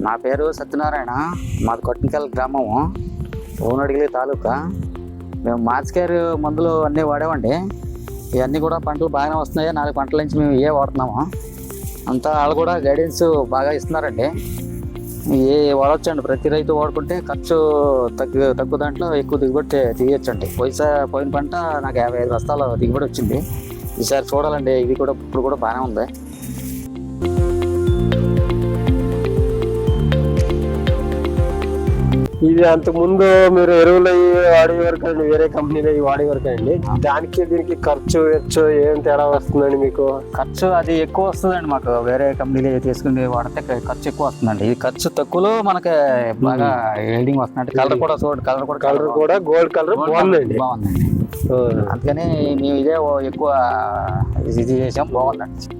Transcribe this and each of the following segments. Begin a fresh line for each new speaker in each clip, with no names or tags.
నా పేరు సత్యనారాయణ. మాది కొట్టికల్ గ్రామము ఓనడిగిలి తాలూకా. మేము మార్చికేర్ మందులు అన్నీ వాడామండి ఇవన్నీ కూడా పంటలు బాగానే వస్తున్నాయి. నాలుగు పంటల నుంచి మేము ఏ వాడుతున్నాము. అంతా వాళ్ళు కూడా గైడెన్స్ బాగా ఇస్తున్నారండి. ఏ వాడొచ్చండి? ప్రతి రైతు వాడుకుంటే ఖర్చు తగ్గు తగ్గు దాంట్లో ఎక్కువ దిగుబడి తీ- తీయొచ్చండి. పోయిసా పోయిన పంట నాకు యాభై ఐదు బస్తాలు దిగుబడి వచ్చింది. ఈసారి చూడాలండి. ఇది కూడా ఇప్పుడు కూడా బాగానే ఉంది.
ఇది అంతకు ముందు మీరు ఎరువులు అవి వాడేవారు కదండి వేరే కంపెనీలు అవి వాడేవారు కదండి దానికి దీనికి ఖర్చు వెచ్చు ఏం తేడా వస్తుందండి మీకు?
ఖర్చు అది ఎక్కువ వస్తుందండి మాకు. వేరే కంపెనీలు తీసుకుని వాడితే ఖర్చు ఎక్కువ వస్తుందండి. ఇది ఖర్చు తక్కువలో మనకి బాగా హెల్డింగ్ వస్తుందండి. కలర్ కూడా చూడండి కలర్ కూడా
కలర్ కూడా గోల్డ్ కలర్ బాగుందండి.
బాగుందండి. అందుకని మేము ఇదే ఎక్కువ ఇది చేసాం. బాగుందండి.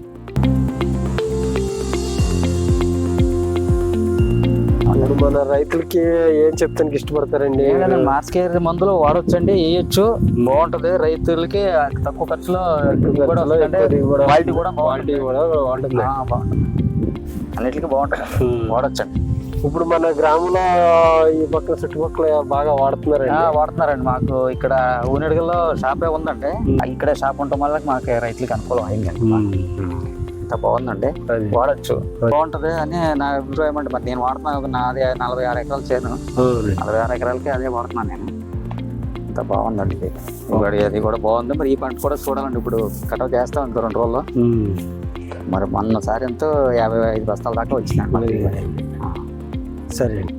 మన రైతులకి ఏం చెప్తానికి ఇష్టపడతారండి?
మార్కెట్ మందులు వాడొచ్చండి వేయొచ్చు. బాగుంటది. రైతులకి తక్కువ ఖర్చులో క్వాలిటీ కూడా
క్వాలిటీ
బాగుంటుంది.
కూడా బాగుంటుంది.
అన్నిటికీ బాగుంటుంది. వాడొచ్చండి.
ఇప్పుడు మన గ్రామంలో ఈ పక్కన చుట్టుపక్కల బాగా
ఆ,
వాడుతున్నారండి.
వాడుతున్నారండి మాకు ఇక్కడ ఊనిడిగల్లో షాపే ఉందండి ఇక్కడే షాప్ ఉండటం వల్ల మాకు రైతులకి అనుకూలం అయిందండి. ఇంత బాగుందండి. వాడచ్చు. బాగుంటది అని నా అభిప్రాయం అండి. మరి నేను వాడుతున్నా ఒక నాది నలభై ఆరు ఎకరాలు చేను. నలభై ఆరు ఎకరాలకి అదే వాడుతున్నాను నేను. ఇంత బాగుందండి ఇది. అది కూడా బాగుంది. మరి ఈ పంట కూడా చూడాలండి. ఇప్పుడు కటవ్ చేస్తాం ఇంకో రెండు రోజుల్లో. మరి మొన్నసారి ఎంతో యాభై ఐదు బస్తాల దాకా వచ్చినాయి
సరే అండి.